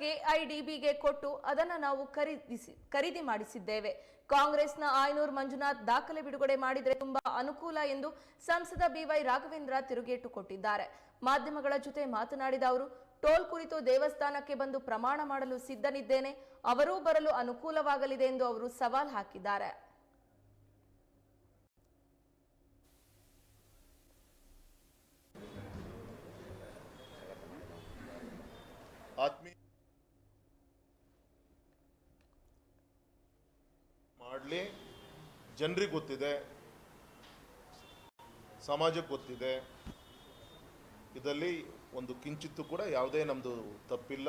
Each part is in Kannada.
ಕೆಐಡಿಬಿಗೆ ಕೊಟ್ಟು ಅದನ್ನು ನಾವು ಖರೀದಿಸಿ, ಖರೀದಿ ಮಾಡಿಸಿದ್ದೇವೆ. ಕಾಂಗ್ರೆಸ್ನ ಆಯನೂರ್ ಮಂಜುನಾಥ್ ದಾಖಲೆ ಬಿಡುಗಡೆ ಮಾಡಿದರೆ ತುಂಬಾ ಅನುಕೂಲ ಎಂದು ಸಂಸದ ಬಿವೈ ರಾಘವೇಂದ್ರ ತಿರುಗೇಟು ಕೊಟ್ಟಿದ್ದಾರೆ. ಮಾಧ್ಯಮಗಳ ಜೊತೆ ಮಾತನಾಡಿದ ಅವರು, ಟೋಲ್ ಕುರಿತು ದೇವಸ್ಥಾನಕ್ಕೆ ಬಂದು ಪ್ರಮಾಣ ಮಾಡಲು ಸಿದ್ಧನಿದ್ದೇನೆ. ಅವರೂ ಬರಲು ಅನುಕೂಲವಾಗಲಿದೆ ಎಂದು ಅವರು ಸವಾಲ್ ಹಾಕಿದ್ದಾರೆ. ಆತ್ಮೀಯ ಮಾಡಲಿ ಜನರಿಗೆ ಗೊತ್ತಿದೆ, ಸಮಾಜಕ್ಕೆ ಗೊತ್ತಿದೆ. ಇದರಲ್ಲಿ ಒಂದು ಕಿಂಚಿತ್ತು ಕೂಡ ಯಾವುದೇ ನಮ್ಮದು ತಪ್ಪಿಲ್ಲ.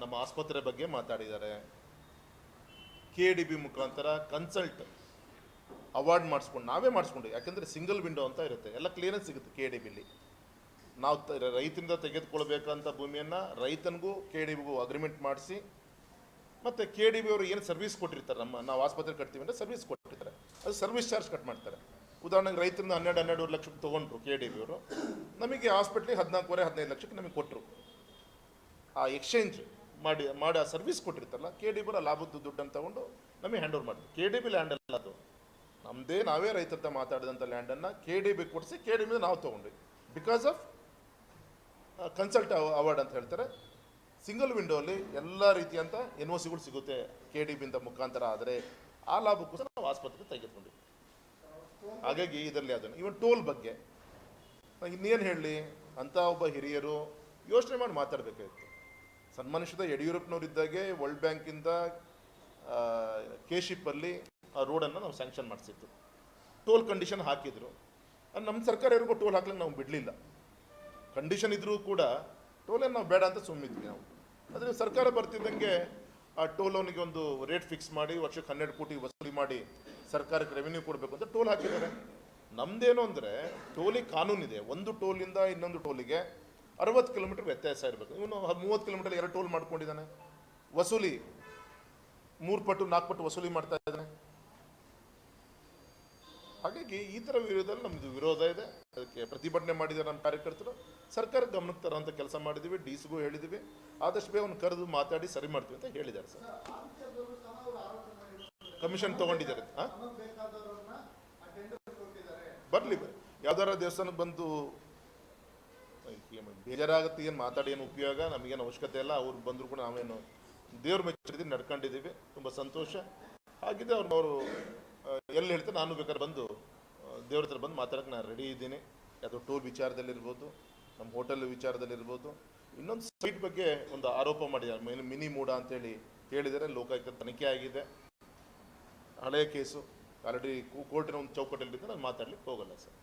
ನಮ್ಮ ಆಸ್ಪತ್ರೆ ಬಗ್ಗೆ ಮಾತಾಡಿದ್ದಾರೆ. ಕೆ ಡಿ ಬಿ ಮುಖಾಂತರ ಕನ್ಸಲ್ಟ್ ಅವಾರ್ಡ್ ಮಾಡಿಸ್ಕೊಂಡು ನಾವೇ ಮಾಡಿಸ್ಕೊಂಡು ಯಾಕೆಂದರೆ ಸಿಂಗಲ್ ವಿಂಡೋ ಅಂತ ಇರುತ್ತೆ. ಎಲ್ಲ ಕ್ಲಿಯರೆನ್ಸ್ ಸಿಗುತ್ತೆ ಕೆ ಡಿ ಬಿಲಿ ನಾವು ರೈತರಿಂದ ತೆಗೆದುಕೊಳ್ಬೇಕಂತ ಭೂಮಿಯನ್ನು ರೈತನಿಗೂ ಕೆ ಡಿ ಬಿಗೂ ಅಗ್ರಿಮೆಂಟ್ ಮಾಡಿಸಿ ಮತ್ತು ಕೆ ಡಿ ಬಿ ಅವರು ಏನು ಸರ್ವಿಸ್ ಕೊಟ್ಟಿರ್ತಾರೆ? ನಮ್ಮ ನಾವು ಆಸ್ಪತ್ರೆ ಕಟ್ತೀವಿ ಅಂದರೆ ಸರ್ವಿಸ್ ಕೊಟ್ಟಿರ್ತಾರೆ. ಅದು ಸರ್ವಿಸ್ ಚಾರ್ಜ್ ಕಟ್ ಮಾಡ್ತಾರೆ. ಉದಾಹರಣೆಗೆ ರೈತರಿಂದ ಹನ್ನೆರಡು ಹನ್ನೆರಡು ಲಕ್ಷಕ್ಕೆ ತೊಗೊಂಡ್ರು ಕೆ ಡಿ ಬಿ ಅವರು. ನಮಗೆ ಹಾಸ್ಪಿಟ್ಲಿಗೆ ಹದಿನಾಲ್ಕೂವರೆ, ಹದಿನೈದು ಲಕ್ಷಕ್ಕೆ ನಮಗೆ ಕೊಟ್ಟರು ಆ ಎಕ್ಸ್ಚೇಂಜ್ ಮಾಡಿ ಮಾಡಿ ಆ ಸರ್ವಿಸ್ ಕೊಟ್ಟಿರ್ತಾರಲ್ಲ ಕೆ ಡಿ ಬಿರ ಲಾಭದ್ದು ದುಡ್ಡನ್ನು ತಗೊಂಡು ನಮಗೆ hand over K D B land ಅಲ್ಲ ಅದು. ನಮ್ಮದೇ ನಾವೇ ರೈತರ ಮಾತಾಡಿದಂಥ ಲ್ಯಾಂಡನ್ನು ಕೆ ಡಿ ಬಿ ಕೊಡಿಸಿ ಕೆ ಡಿ ಬಿ ನಾವು ತೊಗೊಂಡ್ವಿ. ಬಿಕಾಸ್ ಆಫ್ ಕನ್ಸಲ್ಟ್ ಅವಾರ್ಡ್ ಅಂತ ಹೇಳ್ತಾರೆ. ಸಿಂಗಲ್ ವಿಂಡೋಲಿ ಎಲ್ಲ ರೀತಿಯಂಥ ಎನ್ ಒ ಸಿಗಳು ಸಿಗುತ್ತೆ ಕೆ ಡಿ ಬಿಂದ ಮುಖಾಂತರ ಆದರೆ ಆ ಲಾಭಕ್ಕೋಸ್ಕರ ನಾವು ಆಸ್ಪತ್ರೆ ತೆಗೆದುಕೊಂಡಿದ್ವಿ ಹಾಗಾಗಿ ಇದರಲ್ಲಿ ಅದನ್ನು ಇವನ್ ಟೋಲ್ ಬಗ್ಗೆ. ನಾನು ಇನ್ನೇನು ಹೇಳಲಿ ಅಂತ ಒಬ್ಬ ಹಿರಿಯರು ಯೋಚನೆ ಮಾಡಿ ಮಾತಾಡಬೇಕಾಗಿತ್ತು. ಸನ್ಮಾನಿಸಿದ ಯಡಿಯೂರಪ್ಪನವರಿದ್ದಾಗೆ ವರ್ಲ್ಡ್ ಬ್ಯಾಂಕಿಂದ ಕೆ ಶಿಪ್ಪಲ್ಲಿ ಆ ರೋಡನ್ನು ನಾವು ಸ್ಯಾಂಕ್ಷನ್ ಮಾಡಿಸಿತ್ತು ಟೋಲ್ ಕಂಡೀಷನ್ ಹಾಕಿದ್ರು. ನಮ್ಮ ಸರ್ಕಾರ ಯಾರಿಗೂ ಟೋಲ್ ಹಾಕ್ಲಿಕ್ಕೆ ನಾವು ಬಿಡಲಿಲ್ಲ. ಕಂಡೀಷನ್ ಇದ್ರೂ ಕೂಡ ಟೋಲನ್ನು ನಾವು ಬೇಡ ಅಂತ ಸುಮ್ಮಿದ್ವಿ ನಾವು. ಆದರೆ ಸರ್ಕಾರ ಬರ್ತಿದ್ದಂಗೆ ಆ ಟೋಲ್ ಒಂದು ರೇಟ್ ಫಿಕ್ಸ್ ಮಾಡಿ, ವರ್ಷಕ್ಕೆ ಹನ್ನೆರಡು ಕೋಟಿ ವಸೂಲಿ ಮಾಡಿ ಸರ್ಕಾರಕ್ಕೆ ರೆವಿನ್ಯೂ ಕೊಡಬೇಕು ಅಂತ ಟೋಲ್ ಹಾಕಿದ್ದಾರೆ. ನಮ್ದೇನು ಅಂದರೆ ಟೋಲಿಗೆ ಕಾನೂನಿದೆ. ಒಂದು ಟೋಲಿಂದ ಇನ್ನೊಂದು ಟೋಲಿಗೆ ಅರವತ್ತು ಕಿಲೋಮೀಟರ್ ವ್ಯತ್ಯಾಸ ಇರಬೇಕು. ಇವನು ಮೂವತ್ತು ಕಿಲೋಮೀಟರ್ ಎರಡು ಟೋಲ್ ಮಾಡ್ಕೊಂಡಿದ್ದಾನೆ. ವಸೂಲಿ ಮೂರು ಪಟ್ಟು, ನಾಲ್ಕು ಪಟ್ಟು ವಸೂಲಿ ಮಾಡ್ತಾ ಇದ್ದಾನೆ. ಹಾಗಾಗಿ ಈ ಥರ ವಿರೋಧದಲ್ಲಿ ನಮ್ಮದು ವಿರೋಧ ಇದೆ. ಅದಕ್ಕೆ ಪ್ರತಿಭಟನೆ ಮಾಡಿದ ನಮ್ಮ ಕಾರ್ಯಕರ್ತರು, ಸರ್ಕಾರ ಗಮನಕ್ಕೆ ತರೋಂಥ ಕೆಲಸ ಮಾಡಿದ್ದೀವಿ, ಡಿ ಸಿಗೂ ಹೇಳಿದ್ದೀವಿ. ಆದಷ್ಟು ಬೇಗ ಅವ್ನು ಕರೆದು ಮಾತಾಡಿ ಸರಿ ಮಾಡ್ತೀವಿ ಅಂತ ಹೇಳಿದ್ದಾರೆ ಸರ್. ಕಮಿಷನ್ ತಗೊಂಡಿದ್ದಾರೆ. ಹಾಂ ಬರಲಿ ಯಾವ್ದಾರ ದೇವಸ್ಥಾನಕ್ಕೆ ಬಂದು ಬೇಜಾರಾಗುತ್ತೆ, ಏನು ಮಾತಾಡಿ, ಏನು ಉಪಯೋಗ, ನಮಗೇನು ಅವಶ್ಯಕತೆ ಇಲ್ಲ. ಅವ್ರು ಬಂದರೂ ಕೂಡ ನಾವೇನು ದೇವ್ರ ಮೆಚ್ಚಿದ್ದೀವಿ ನಡ್ಕೊಂಡಿದ್ದೀವಿ. ತುಂಬ ಸಂತೋಷ. ಹಾಗಿದೆ ಅವ್ರು ಅವರು ಎಲ್ಲಿ ಹೇಳ್ತಾರೆ ನಾನು ಬೇಕಾದ್ರೆ ಬಂದು ದೇವ್ರ ಹತ್ರ ಬಂದು ಮಾತಾಡೋಕೆ ನಾನು ರೆಡಿ ಇದ್ದೀನಿ. ಯಾವುದೋ ಟೂರ್ ವಿಚಾರದಲ್ಲಿರ್ಬೋದು, ನಮ್ಮ ಹೋಟೆಲ್ ವಿಚಾರದಲ್ಲಿರ್ಬೋದು. ಇನ್ನೊಂದು ಸೈಟ್ ಬಗ್ಗೆ ಒಂದು ಆರೋಪ ಮಾಡಿದ್ದಾರೆ. ಮಿನಿ ಮಿನಿ ಮೂಡ ಅಂತೇಳಿ ಹೇಳಿದರೆ ಲೋಕಾಯುಕ್ತ ತನಿಖೆ ಆಗಿದೆ. ಹಳೆಯ ಕೇಸು ಆಲ್ರೆಡಿ ಕೋರ್ಟಿನ ಒಂದು ಚೌಕಟ್ಟಲ್ಲಿದ್ದು, ನಾನು ಮಾತಾಡ್ಲಿಕ್ಕೆ ಹೋಗಲ್ಲ ಸರ್.